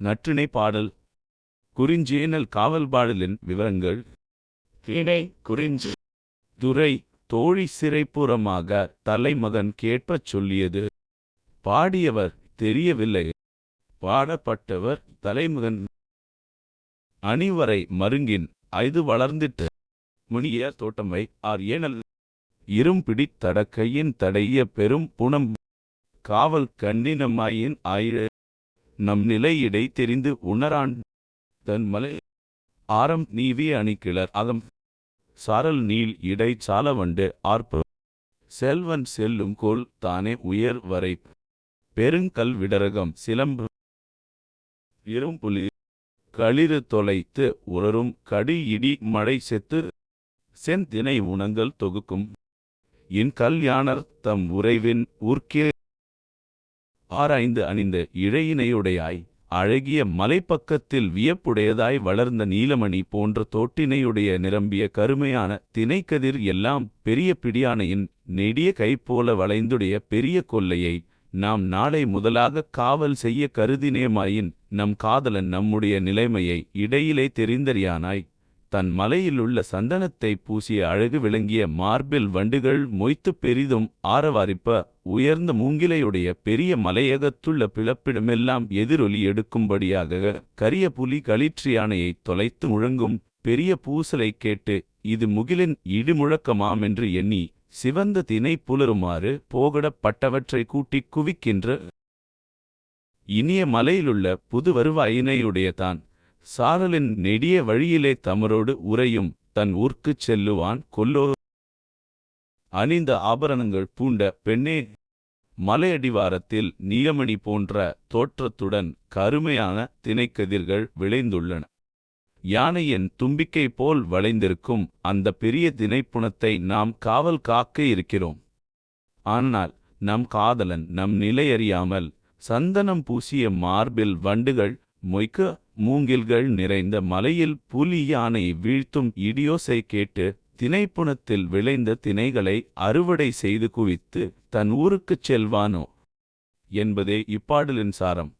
நற்றிணை பாடல். குறிஞ்சேனல் காவல் பாடலின் விவரங்கள். திணை குறிஞ்சு. துரை தோழி சிறைப்புறமாக தலைமகன் கேட்பச் சொல்லியது. பாடியவர் தெரியவில்லை. பாடப்பட்டவர் தலைமகன். அணிவரை மருங்கின் ஐது வளர்ந்திட்டு. முனிய தோட்டமை ஆர் ஏனல். இரும்பிடித் தடக்கையின் தடைய பெரும் புனம் காவல் கண்ணினமாயின் ஆயிழ. நம் நிலை இடை தெரிந்து உணரான். தன் மலை ஆரம் நீவி அணிக்கிளர் அகம். சாரல் நீள் இடை சாலவண்டு ஆர்ப்பு. செல்வன் செல்லும் கோல் தானே உயர் வரை. பெருங்கல் விடரகம் சிலம்பு. இரும்புலி களிறு தொலைத்து உறரும் கடி இடி மழை செத்து. செந்தினை உணங்கள் தொகுக்கும். இன் கல்யாணர் தம் உறைவின் ஊர்க்கே ஆராய்ந்து அணிந்த இழையினையுடையாய் அழகிய மலைப்பக்கத்தில் வியப்புடையதாய் வளர்ந்த நீலமணி போன்ற தோட்டினையுடைய நிரம்பிய கருமையான தினைக்கதிர் எல்லாம் பெரிய பிடியானையின் நெடிய கைப்போல வளைந்துடைய பெரிய கொல்லையை நாம் நாளை முதலாக காவல் செய்ய கருதினேமாயின் நம் காதலன் நம்முடைய நிலைமையை இடையிலே தெரிந்தறியானாய். தன் மலையிலுள்ள சந்தனத்தை பூசிய அழகு விளங்கிய மார்பில் வண்டுகள் மொய்த்துப் பெரிதும் ஆரவாரிப்ப உயர்ந்த மூங்கிலையுடைய பெரிய மலையகத்துள்ள பிளப்பிடமெல்லாம் எதிரொலி எடுக்கும்படியாக கரிய புலி களிற்றியானையை தொலைத்து முழங்கும் பெரிய பூசலைக் கேட்டு இது முகிலின் இடிமுழக்கமாம் என்று எண்ணி சிவந்த தினை புலருமாறு போகடப்பட்டவற்றை கூட்டிக் குவிக்கின்ற இனிய மலையிலுள்ள புது வருவாயினையுடைய தான் சாரலின் நெடிய வழியிலே தமரோடு உறையும் தன் ஊர்க்குச் செல்லுவான் கொல்லோ. அணிந்த ஆபரணங்கள் பூண்ட பெண்ணே மலையடிவாரத்தில் நீலமணி போன்ற தோற்றத்துடன் கருமையான தினைக்கதிர்கள் விளைந்துள்ளன. யானையின் தும்பிக்கை போல் வளைந்திருக்கும் அந்த பெரிய தினைப்புணத்தை நாம் காவல் காக்க இருக்கிறோம். ஆனால் நம் காதலன் நம் நிலையறியாமல் சந்தனம் பூசிய மார்பில் வண்டுகள் மொய்க்க மூங்கில்கள் நிறைந்த மலையில் புலி யானை வீழ்த்தும் இடியோசை கேட்டு தினைப்புணத்தில் விளைந்த தினைகளை அறுவடை செய்து குவித்து தன் ஊருக்குச் செல்வானோ? என்பதே இப்பாடலின் சாரம்.